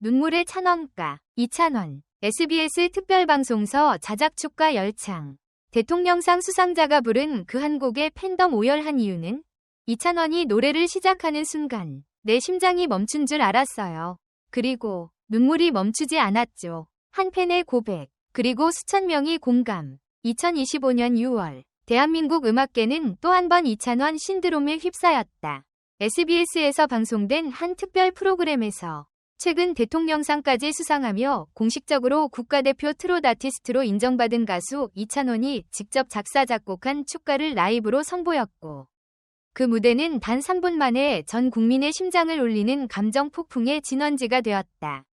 눈물의 찬원가 2,000원 SBS 특별방송서 자작축가 열창 대통령상 수상자가 부른 그 한 곡에 팬덤 오열한 이유는 2,000원이 노래를 시작하는 순간 내 심장이 멈춘 줄 알았어요. 그리고 눈물이 멈추지 않았죠. 한 팬의 고백 그리고 수천 명이 공감 2025년 6월 대한민국 음악계는 또 한번 2,000원 신드롬에 휩싸였다. SBS에서 방송된 한 특별 프로그램에서 최근 대통령상까지 수상하며 공식적으로 국가대표 트롯 아티스트로 인정받은 가수 이찬원이 직접 작사 작곡한 축가를 라이브로 선보였고 그 무대는 단 3분 만에 전 국민의 심장을 울리는 감정 폭풍의 진원지가 되었다.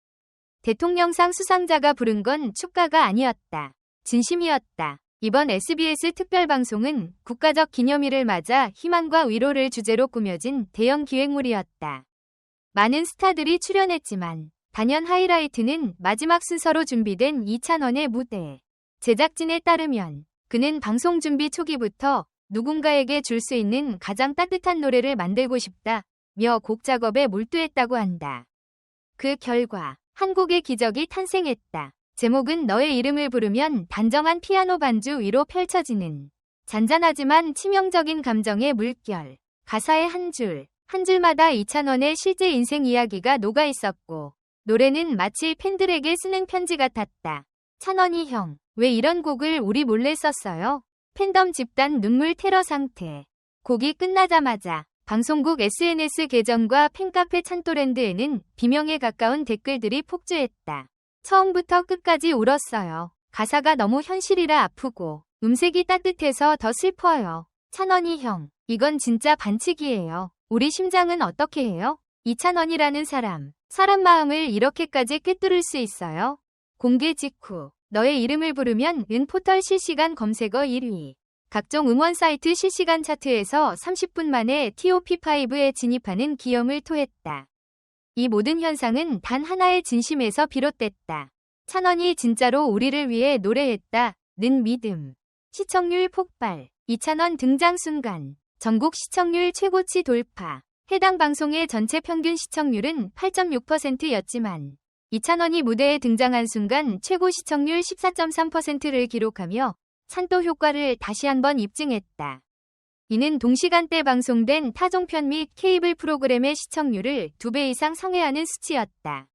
대통령상 수상자가 부른 건 축가가 아니었다. 진심이었다. 이번 SBS 특별방송은 국가적 기념일을 맞아 희망과 위로를 주제로 꾸며진 대형 기획물이었다. 많은 스타들이 출연했지만 단연 하이라이트는 마지막 순서로 준비된 이찬원의 무대. 제작진에 따르면 그는 방송 준비 초기부터 누군가에게 줄 수 있는 가장 따뜻한 노래를 만들고 싶다. 며 곡 작업에 몰두했다고 한다. 그 결과 한 곡의 기적이 탄생했다. 제목은 너의 이름을 부르면 단정한 피아노 반주 위로 펼쳐지는 잔잔하지만 치명적인 감정의 물결. 가사의 한 줄, 한 줄마다 이찬원의 실제 인생 이야기가 녹아 있었고, 노래는 마치 팬들에게 쓰는 편지 같았다. 찬원이 형, 왜 이런 곡을 우리 몰래 썼어요? 팬덤 집단 눈물 테러 상태. 곡이 끝나자마자 방송국 SNS 계정과 팬카페 찬토랜드에는 비명에 가까운 댓글들이 폭주했다. 처음부터 끝까지 울었어요. 가사가 너무 현실이라 아프고 음색이 따뜻해서 더 슬퍼요. 찬원이 형, 이건 진짜 반칙이에요. 우리 심장은 어떻게 해요? 이찬원이라는 사람, 사람 마음을 이렇게까지 꿰뚫을 수 있어요? 공개 직후 너의 이름을 부르면 은 포털 실시간 검색어 1위. 각종 음원 사이트 실시간 차트에서 30분 만에 TOP5에 진입하는 기염을 토했다. 이 모든 현상은 단 하나의 진심에서 비롯됐다. 찬원이 진짜로 우리를 위해 노래했다. 는 믿음. 시청률 폭발. 이찬원 등장 순간. 전국 시청률 최고치 돌파. 해당 방송의 전체 평균 시청률은 8.6%였지만 이찬원이 무대에 등장한 순간 최고 시청률 14.3%를 기록하며 산도 효과를 다시 한번 입증했다. 이는 동시간대 방송된 타 종편 및 케이블 프로그램의 시청률을 2배 이상 상회하는 수치였다.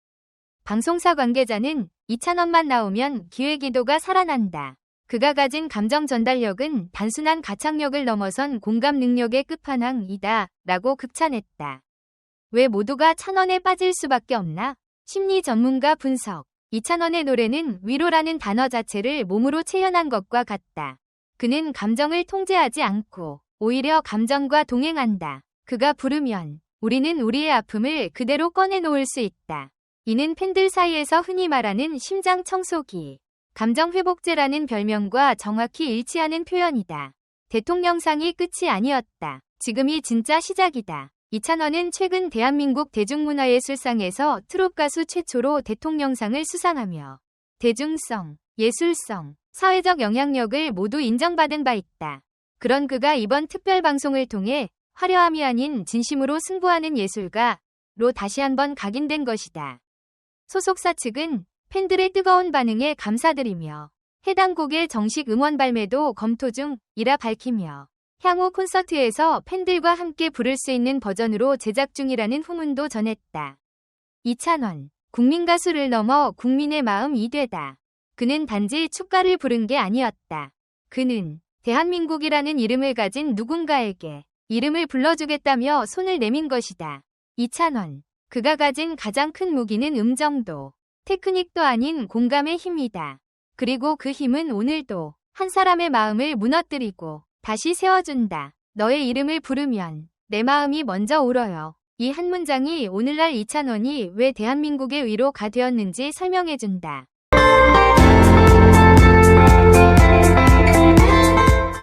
방송사 관계자는 이찬원만 나오면 기회기도가 살아난다. 그가 가진 감정 전달력은 단순한 가창력을 넘어선 공감 능력의 끝판왕이다. 라고 극찬했다. 왜 모두가 찬원에 빠질 수밖에 없나? 심리 전문가 분석. 이찬원의 노래는 위로라는 단어 자체를 몸으로 체현한 것과 같다. 그는 감정을 통제하지 않고 오히려 감정과 동행한다. 그가 부르면 우리는 우리의 아픔을 그대로 꺼내놓을 수 있다. 이는 팬들 사이에서 흔히 말하는 심장 청소기, 감정 회복제라는 별명과 정확히 일치하는 표현이다. 대통령상이 끝이 아니었다. 지금이 진짜 시작이다. 이찬원은 최근 대한민국 대중문화예술상에서 트롯 가수 최초로 대통령상을 수상하며 대중성, 예술성, 사회적 영향력을 모두 인정받은 바 있다. 그런 그가 이번 특별 방송을 통해 화려함이 아닌 진심으로 승부하는 예술가로 다시 한번 각인된 것이다. 소속사 측은 팬들의 뜨거운 반응에 감사드리며 해당 곡의 정식 음원 발매도 검토 중이라 밝히며 향후 콘서트에서 팬들과 함께 부를 수 있는 버전으로 제작 중이라는 후문도 전했다. 이찬원, 국민 가수를 넘어 국민의 마음 이 되다. 그는 단지 축가를 부른 게 아니었다. 그는 대한민국이라는 이름을 가진 누군가에게 이름을 불러주겠다며 손을 내민 것이다. 이찬원, 그가 가진 가장 큰 무기는 음정도, 테크닉도 아닌 공감의 힘이다. 그리고 그 힘은 오늘도 한 사람의 마음을 무너뜨리고 다시 세워준다. 너의 이름을 부르면 내 마음이 먼저 울어요. 이 한 문장이 오늘날 이찬원이 왜 대한민국의 위로가 되었는지 설명해준다.